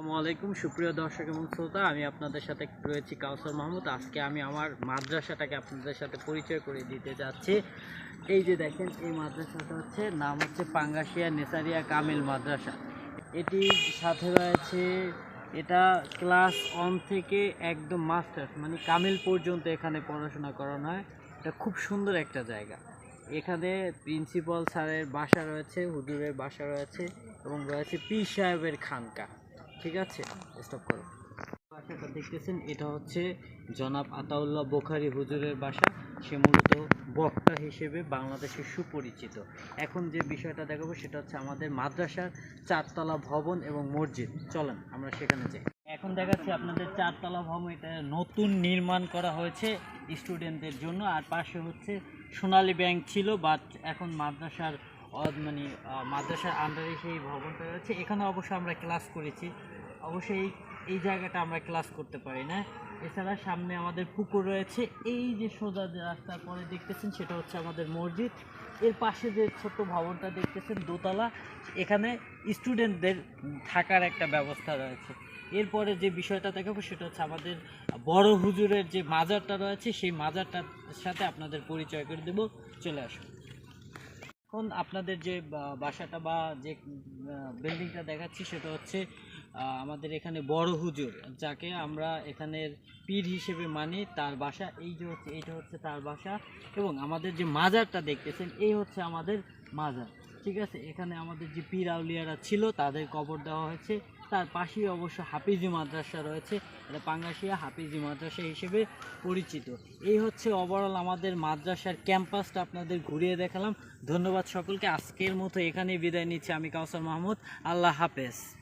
আসসালামু আলাইকুম, সুপ্রিয় দর্শক এবং শ্রোতা। আমি আপনাদের সাথে রয়েছি কাউসার মাহমুদ। আজকে আমি আমার মাদ্রাসাটাকে আপনাদের সাথে পরিচয় করে দিতে যাচ্ছি। এই যে দেখেন, এই মাদ্রাসাটা হচ্ছে, নাম হচ্ছে পাঙ্গাশিয়া নেসারিয়া কামিল মাদ্রাসা। এটির সাথে রয়েছে, এটা ক্লাস ওয়ান থেকে একদম মাস্টার্স মানে কামিল পর্যন্ত এখানে পড়াশোনা করানো হয়। এটা খুব সুন্দর একটা জায়গা। এখানে প্রিন্সিপাল স্যারের বাসা রয়েছে, হুজুরের বাসা রয়েছে এবং রয়েছে পীর সাহেবের খানকা। ঠিক আছে? স্টপ করো। বাসাটা দেখতেছেন, এটা হচ্ছে জনাব আতাউল্লাহ বোখারি হুজুরের বাসা। সে মূলত বক্তা হিসেবে বাংলাদেশের সুপরিচিত। এখন যে বিষয়টা দেখাবো, সেটা হচ্ছে আমাদের মাদ্রাসার চারতলা ভবন এবং মসজিদ। চলেন, আমরা সেখানে যাই। এখন দেখাচ্ছি আপনাদের চারতলা ভবন, এটা নতুন নির্মাণ করা হয়েছে স্টুডেন্টদের জন্য। আর পাশে হচ্ছে সোনালী ব্যাংক ছিল বাট এখন মাদ্রাসার মানে মাদ্রাসার আন্ডারে সেই ভবনটা রয়েছে। এখানে অবশ্য আমরা ক্লাস করেছি। অবশ্যই এই- জায়গাটা আমরা ক্লাস করতে পারি না। এছাড়া সামনে আমাদের পুকুর রয়েছে। এই যে সোজা যে রাস্তার পরে দেখতেছেন, সেটা হচ্ছে আমাদের মসজিদ। এর পাশে যে ছোট্ট ভবনটা দেখতেছেন, দোতলা, এখানে স্টুডেন্টদের থাকার একটা ব্যবস্থা রয়েছে। এরপরে যে বিষয়টা দেখাবো, সেটা হচ্ছে আমাদের বড় হুজুরের যে মাজারটা রয়েছে, সেই মাজারটার সাথে আপনাদের পরিচয় করে দেব। চলে আসুন। এখন আপনাদের যে বাসাটা বা যে বিল্ডিংটা দেখাচ্ছি সেটা হচ্ছে আমাদের এখানে বড় হুজুর, যাকে আমরা এখানের পীর হিসেবে মানি, তার বাসা। এই যে হচ্ছে, এইটা হচ্ছে তার বাসা। এবং আমাদের যে মাজারটা দেখতেছেন, এই হচ্ছে আমাদের মাজার। ঠিক আছে? এখানে আমাদের যে পীর আউলিয়ারা ছিল, তাদের কবর দেওয়া হয়েছে। তার পাশেই অবশ্য হাফিজি মাদ্রাসা রয়েছে। এটা পাঙ্গাশিয়া হাফিজি মাদ্রাসা হিসেবে পরিচিত। এই হচ্ছে ওভারঅল আমাদের মাদ্রাসার ক্যাম্পাসটা আপনাদের ঘুরিয়ে দেখালাম। ধন্যবাদ সকলকে। আজকের মতো এখানেই বিদায় নিচ্ছি। আমি কাউসার মাহমুদ। আল্লাহ হাফেজ।